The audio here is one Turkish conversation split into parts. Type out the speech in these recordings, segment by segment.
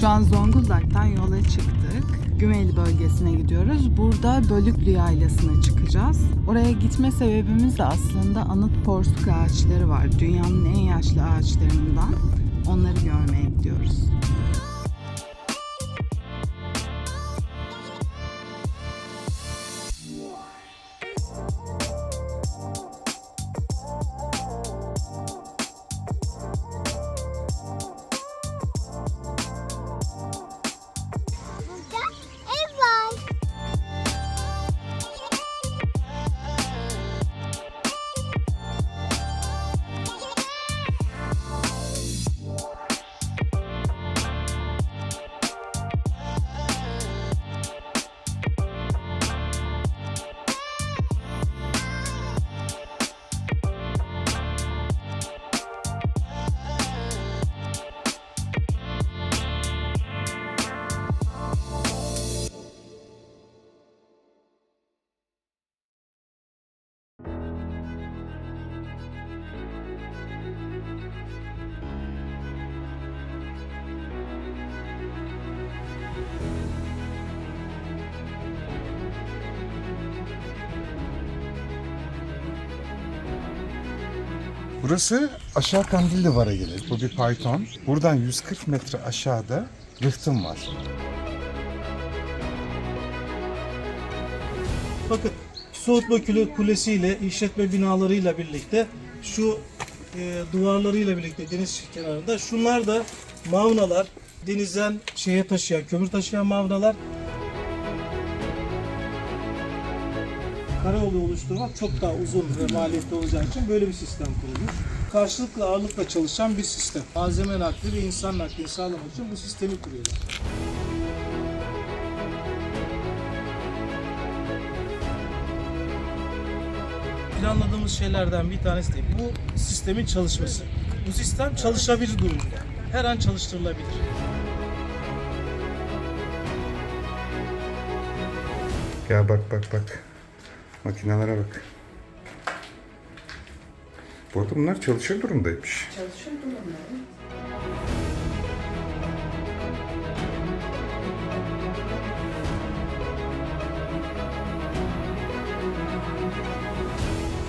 Şu an Zonguldak'tan yola çıktık. Gümeyli bölgesine gidiyoruz. Burada Bölüklü Yaylası'na çıkacağız. Oraya gitme sebebimiz de aslında anıt porsuk ağaçları var. Dünyanın en yaşlı ağaçlarından. Onları görmeye gidiyoruz. Burası aşağı Kandil Duvar'a gelir. Bu bir Python. Buradan 140 metre aşağıda rıhtım var. Bakın soğutma kule- kulesiyle işletme binalarıyla birlikte şu e, duvarlarıyla birlikte deniz kenarında şunlar da mavnalar denizden şeye taşıyan kömür taşıyan mavnalar karayolu oluşturmak çok daha uzun ve maliyetli olacağı için böyle bir sistem kurulmuş. Karşılıklı ağırlıkla çalışan bir sistem. Malzeme nakli ve insan naklini sağlamak için bu sistemi kuruyoruz. planladığımız şeylerden bir tanesi de bu sistemin çalışması. Bu sistem çalışabilir durumda. Her an çalıştırılabilir. Ya bak bak bak. Makinelere bak. Bu arada bunlar çalışır durumdaymış.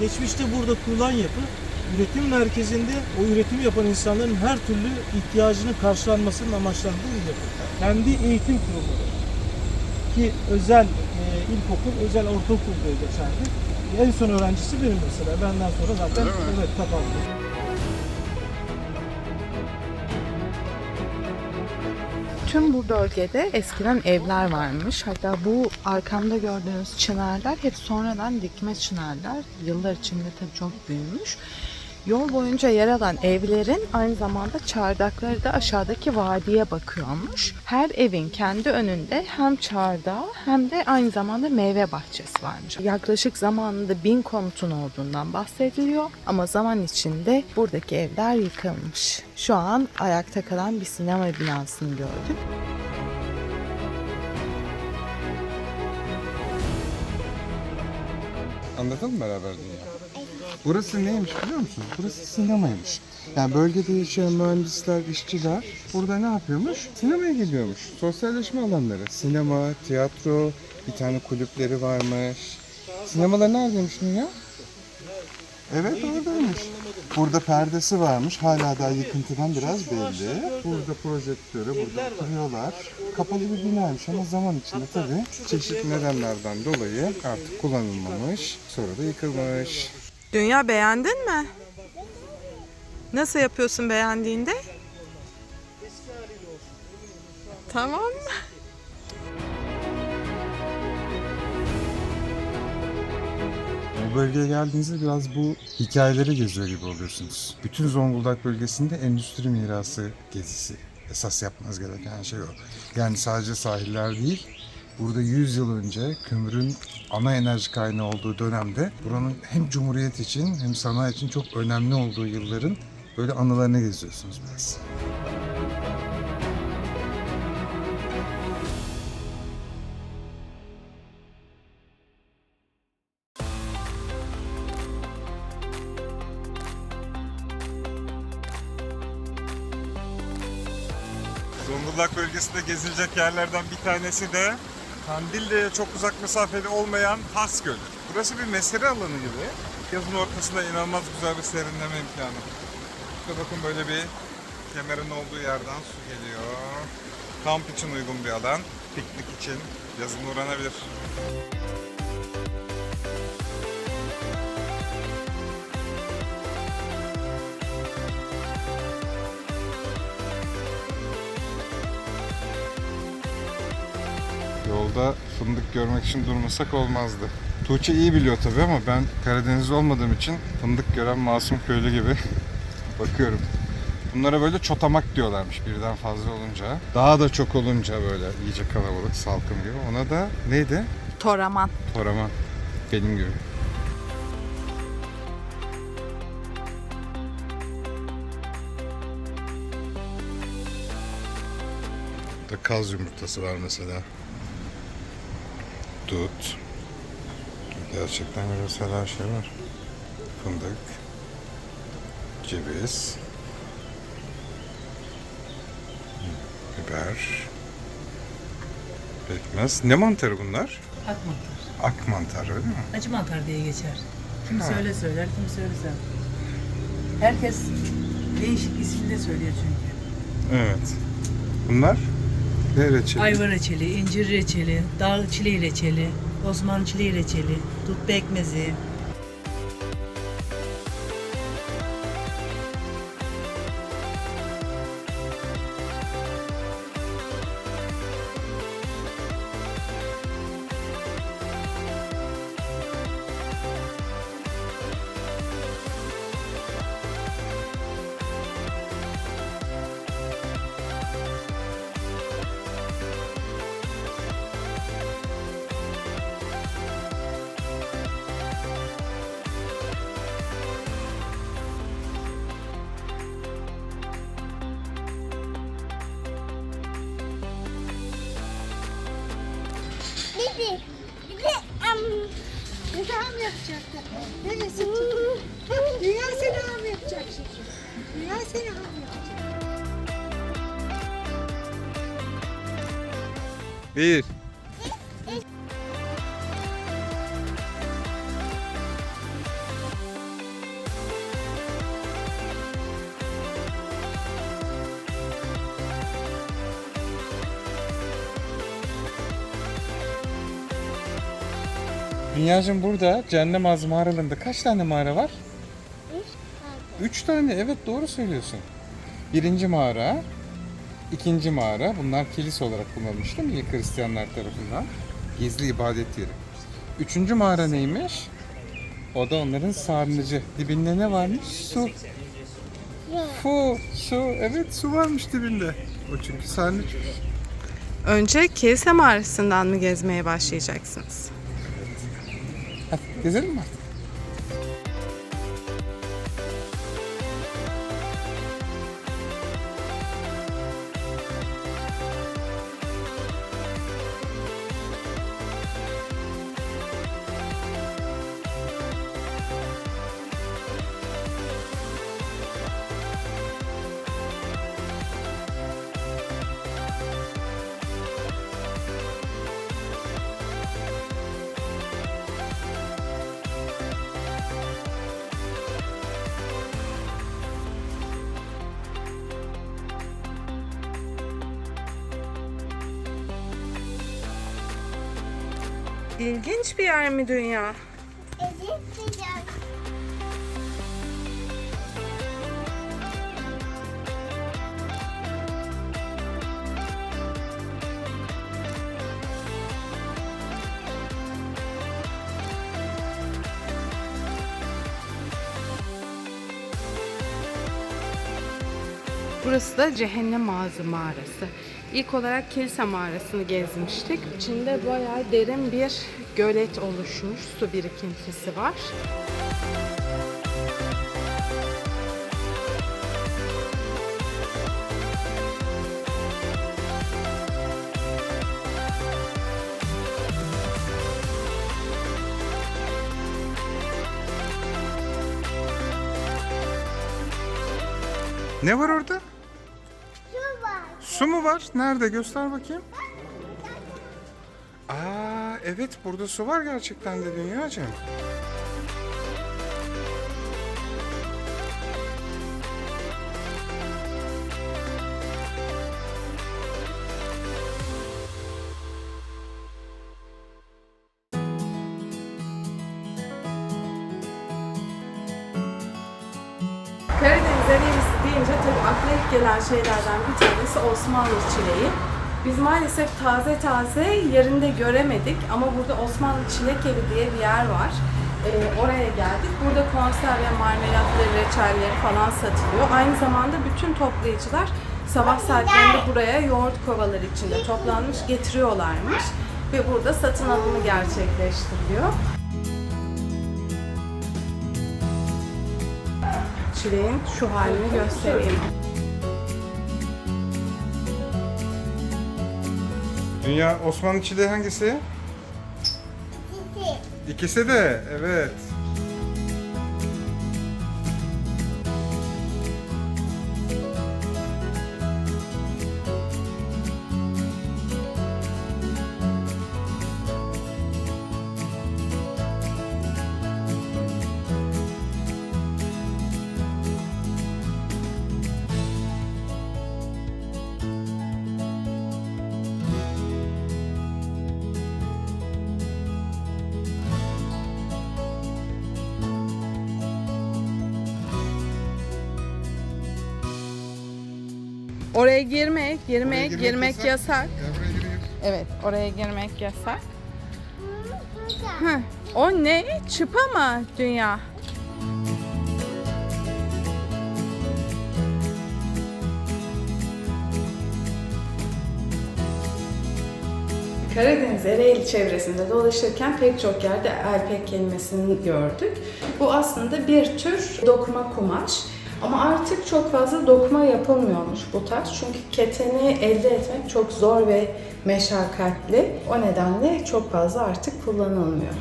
Geçmişte burada kurulan yapı üretim merkezinde o üretim yapan insanların her türlü ihtiyacının karşılanmasının amaçlandığı bir yapı. Kendi eğitim kurumları ki özel ilkokul, özel ortaokul diye geçerdi. En son öğrencisi benim mesela. Benden sonra zaten evet kapandı. Tüm bu bölgede eskiden evler varmış. Hatta bu arkamda gördüğünüz çınarlar hep sonradan dikme çınarlar. Yıllar içinde tabii çok büyümüş. Yol boyunca yer alan evlerin aynı zamanda çardakları da aşağıdaki vadiye bakıyormuş. Her evin kendi önünde hem çardağı hem de aynı zamanda meyve bahçesi varmış. Yaklaşık zamanında bin konutun olduğundan bahsediliyor ama zaman içinde buradaki evler yıkılmış. Şu an ayakta kalan bir sinema binasını gördük. Anladın mı beraber dünya? Burası neymiş biliyor musunuz? Burası sinemaymış. Yani bölgede yaşayan mühendisler, işçiler burada ne yapıyormuş? Sinemaya geliyormuş. Sosyalleşme alanları. Sinema, tiyatro, bir tane kulüpleri varmış. Sinemalar neredeymiş dünya? Evet oradaymış. Burada perdesi varmış. Hala daha yıkıntıdan biraz belli. Burada projektörü, burada kuruyorlar. Kapalı bir binaymış ama zaman içinde tabii çeşitli nedenlerden dolayı artık kullanılmamış. Sonra da yıkılmış. Dünya beğendin mi? Nasıl yapıyorsun beğendiğinde? Tamam. Bu bölgeye geldiğinizde biraz bu hikayeleri geziyor gibi oluyorsunuz. Bütün Zonguldak bölgesinde endüstri mirası gezisi. Esas yapmanız gereken şey o. Yani sadece sahiller değil, burada 100 yıl önce kömürün ana enerji kaynağı olduğu dönemde buranın hem cumhuriyet için hem sanayi için çok önemli olduğu yılların böyle anılarını geziyorsunuz biraz. Zonguldak bölgesinde gezilecek yerlerden bir tanesi de Kandilli'ye çok uzak mesafede olmayan Has Gölü. Burası bir mesire alanı gibi. Yazın ortasında inanılmaz güzel bir serinleme imkanı. İşte bakın böyle bir kemerin olduğu yerden su geliyor. Kamp için uygun bir alan. Piknik için yazın uğranabilir. Yolda fındık görmek için durmasak olmazdı. Tuğçe iyi biliyor tabii ama ben Karadenizli olmadığım için fındık gören masum köylü gibi bakıyorum. Bunlara böyle çotamak diyorlarmış birden fazla olunca. Daha da çok olunca böyle iyice kalabalık salkım gibi. Ona da neydi? Toraman. Toraman. Benim gibi. Burada kaz yumurtası var mesela. Dut. Gerçekten mesela şey var. Fındık. Ceviz. Biber. Pekmez. Ne mantarı bunlar? Ak mantar. Ak mantarı öyle mi? Acı mantar diye geçer. Kimisi Ha. öyle söyler, kimisi öyle söyler. Herkes değişik isimde söylüyor çünkü. Evet. Bunlar ne reçeli? Ayva reçeli, incir reçeli, dağ çileği reçeli, Osman çileği reçeli, dut pekmezi. Bibi. Bir de um, Dede ham yapacaktı. Neresi? Dünya seni ham yapacak şimdi. Dünya seni ham yapacak. Bir. Dünyacığım burada Cehennem Ağzı mağaralarında kaç tane mağara var? Üç tane evet doğru söylüyorsun. Birinci mağara, ikinci mağara bunlar kilise olarak kullanılmış değil mi ilk Hristiyanlar tarafından? Gizli ibadet yeri. Üçüncü mağara neymiş? O da onların sarnıcı. Dibinde ne varmış? Su. Fu, su. Evet su varmış dibinde. O çünkü sarnıç. Önce kilise mağarasından mı gezmeye başlayacaksınız? Hadi gezelim mi artık? İlginç bir yer mi dünya? evet sıcak. Burası da Cehennem Ağzı Mağarası. İlk olarak kilise mağarasını gezmiştik. İçinde bayağı derin bir gölet oluşmuş. Su birikintisi var. Ne var orada? Su mu var? Nerede? Göster bakayım. Aa evet burada su var gerçekten de dünyacığım. Gelen şeylerden bir tanesi Osmanlı çileği. Biz maalesef taze taze yerinde göremedik ama burada Osmanlı Çilek Evi diye bir yer var. Ee, oraya geldik. Burada konserve, marmelatları, reçelleri falan satılıyor. Aynı zamanda bütün toplayıcılar sabah saatlerinde buraya yoğurt kovaları içinde toplanmış getiriyorlarmış. Ve burada satın alımı gerçekleştiriliyor. Çileğin şu halini göstereyim. Dünya Osmanlı çileği hangisi? Sisi. İkisi de evet. Oraya girmek, girmek, girmek girmek yasak. yasak. Buraya. Evet, oraya girmek yasak. Heh, o ne? Çıpa mı dünya? Karadeniz Ereğli çevresinde dolaşırken pek çok yerde elpek kelimesini gördük. Bu aslında bir tür dokuma kumaş. Ama artık çok fazla dokuma yapılmıyormuş bu tarz. Çünkü keteni elde etmek çok zor ve meşakkatli. O nedenle çok fazla artık kullanılmıyor.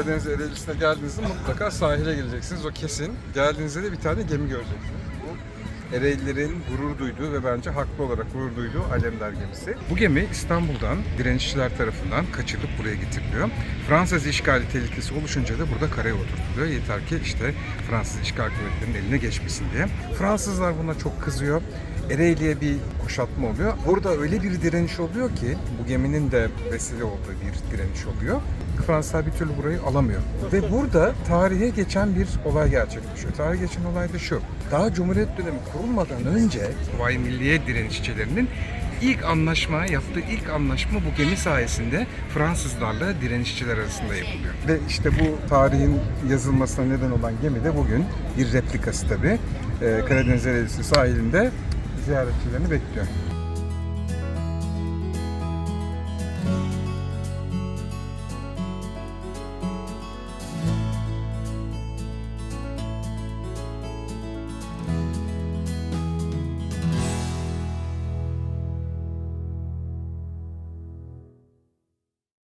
Karadeniz Ereğlisi'ne geldiğinizde mutlaka sahile geleceksiniz. O kesin. Geldiğinizde de bir tane gemi göreceksiniz. Bu Ereğlilerin gurur duyduğu ve bence haklı olarak gurur duyduğu Alemdar gemisi. Bu gemi İstanbul'dan direnişçiler tarafından kaçırılıp buraya getiriliyor. Fransız işgali tehlikesi oluşunca da burada karaya oturtuluyor. Yeter ki işte Fransız işgal kuvvetlerinin eline geçmesin diye. Fransızlar buna çok kızıyor. Ereğli'ye bir kuşatma oluyor. Burada öyle bir direniş oluyor ki bu geminin de vesile olduğu bir direniş oluyor. Fransızlar bir türlü burayı alamıyor. Ve burada tarihe geçen bir olay gerçekleşiyor. Tarihe geçen olay da şu. Daha Cumhuriyet dönemi kurulmadan önce Kuvayi Milliye direnişçilerinin ilk anlaşma, yaptığı ilk anlaşma bu gemi sayesinde Fransızlarla direnişçiler arasında yapılıyor. Ve işte bu tarihin yazılmasına neden olan gemi de bugün bir replikası tabii. Ee, Karadeniz Ereğlisi sahilinde ziyaretçilerini bekliyor.